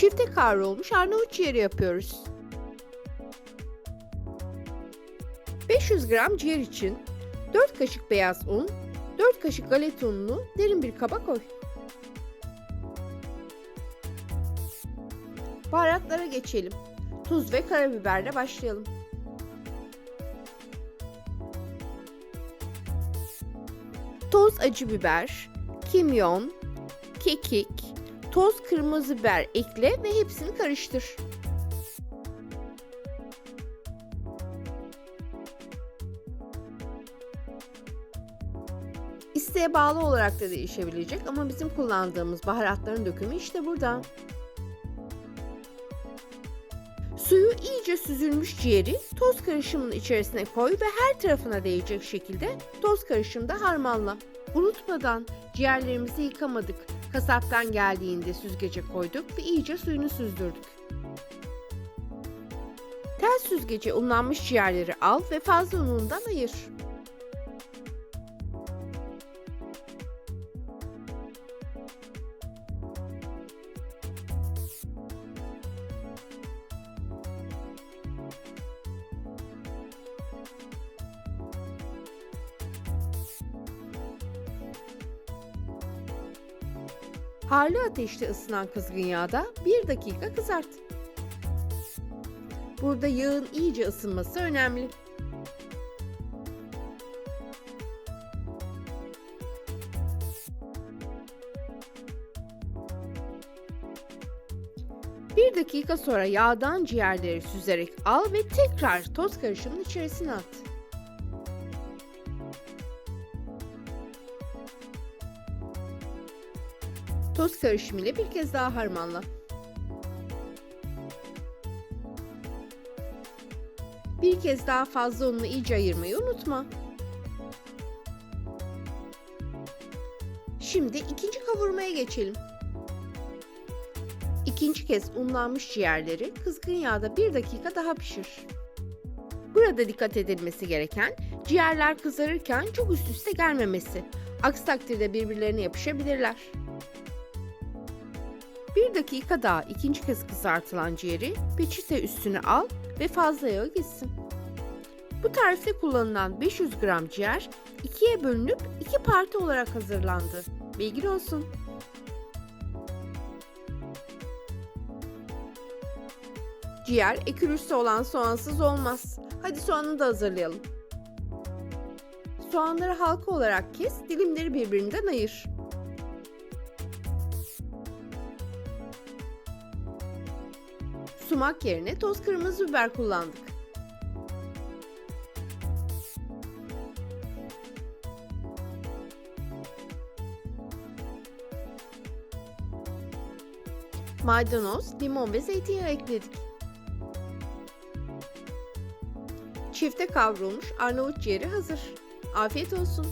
Çifte kavrulmuş Arnavut ciğeri yapıyoruz. 500 gram ciğer için 4 kaşık beyaz un, 4 kaşık galeta ununu derin bir kaba koy. Baharatlara geçelim. Tuz ve karabiberle başlayalım. Toz acı biber, kimyon, kekik, toz kırmızı biber ekle ve hepsini karıştır. İsteğe bağlı olarak da değişebilecek ama bizim kullandığımız baharatların dökümü işte burada. Suyu iyice süzülmüş ciğeri toz karışımının içerisine koy ve her tarafına değecek şekilde toz karışımda harmanla. Unutmadan ciğerlerimizi yıkamadık. Kasaptan geldiğinde süzgece koyduk ve iyice suyunu süzdürdük. Tel süzgece unlanmış ciğerleri al ve fazla unundan ayır. Harlı ateşte ısınan kızgın yağda 1 dakika kızart. Burada yağın iyice ısınması önemli. Bir dakika sonra yağdan ciğerleri süzerek al ve tekrar toz karışımın içerisine at. Toz karışımı ile bir kez daha harmanla. Bir kez daha fazla ununu iyice ayırmayı unutma. Şimdi ikinci kavurmaya geçelim. İkinci kez unlanmış ciğerleri kızgın yağda bir dakika daha pişir. Burada dikkat edilmesi gereken ciğerler kızarırken çok üst üste gelmemesi. Aksi takdirde birbirlerine yapışabilirler. Bir dakika daha ikinci kez kızartılan ciğeri peçete üstüne al ve fazla yağı gitsin. Bu tarifte kullanılan 500 gram ciğer ikiye bölünüp iki parti olarak hazırlandı. Bilgin olsun. Ciğer ekürüsü olan soğansız olmaz. Hadi soğanı da hazırlayalım. Soğanları halka olarak kes, dilimleri birbirinden ayır. Sumak yerine toz kırmızı biber kullandık. Maydanoz, limon ve zeytinyağı ekledik. Çifte kavrulmuş Arnavut ciğeri hazır. Afiyet olsun.